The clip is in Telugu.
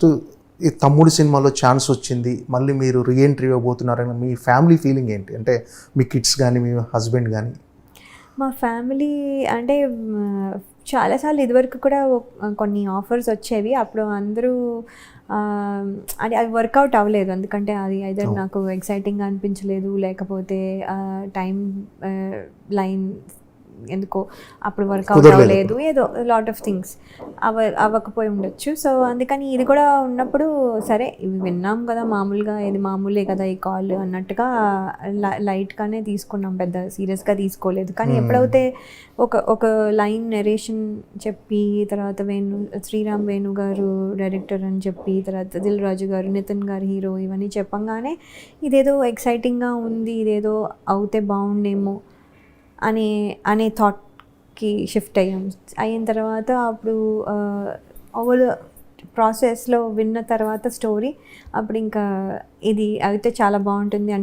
ఈ తమ్ముడు సినిమాలో ఛాన్స్ వచ్చింది. మళ్ళీ మీరు రీఎంట్రీ ఇవ్వబోతున్నారని మీ ఫ్యామిలీ ఫీలింగ్ ఏంటి? అంటే మీ కిడ్స్ కానీ మీ హస్బెండ్ కానీ మా ఫ్యామిలీ అంటే చాలాసార్లు ఇదివరకు కూడా కొన్ని ఆఫర్స్ వచ్చేవి. అప్పుడు అందరూ ఆ, అది వర్కౌట్ అవ్వలేదు. ఎందుకంటే అది అయితే Oh. నాకు ఎక్సైటింగ్గా అనిపించలేదు. లేకపోతే టైం లైన్ ఎందుకో అప్పుడు వర్కౌట్ కుదరలేదు. అవ్వలేదు ఏదో లాట్ ఆఫ్ థింగ్స్ అవ అవ్వకపోయి ఉండొచ్చు సో అందుకని ఇది కూడా ఉన్నప్పుడు సరే ఇవి విన్నాం కదా మామూలుగా ఇది మామూలే కదా ఈ కాల్ అన్నట్టుగా లైట్గానే తీసుకున్నాం పెద్ద సీరియస్గా తీసుకోలేదు కానీ Hmm. ఎప్పుడైతే ఒక ఒక లైన్ నెరేషన్ చెప్పి తర్వాత వేణు శ్రీరామ్ వేణు గారు డైరెక్టర్ అని చెప్పి తర్వాత దిల్ రాజు గారు నితిన్ గారు హీరో ఇవన్నీ చెప్పంగానే ఇదేదో ఎక్సైటింగ్గా ఉంది ఇదేదో అవుతే బాగుండేమో అనే అనే థాట్కి షిఫ్ట్ అయ్యాం. అయిన తర్వాత అప్పుడు ఓవర్ ప్రాసెస్లో విన్న తర్వాత స్టోరీ అప్పుడు ఇంకా ఇది అయితే చాలా బాగుంటుంది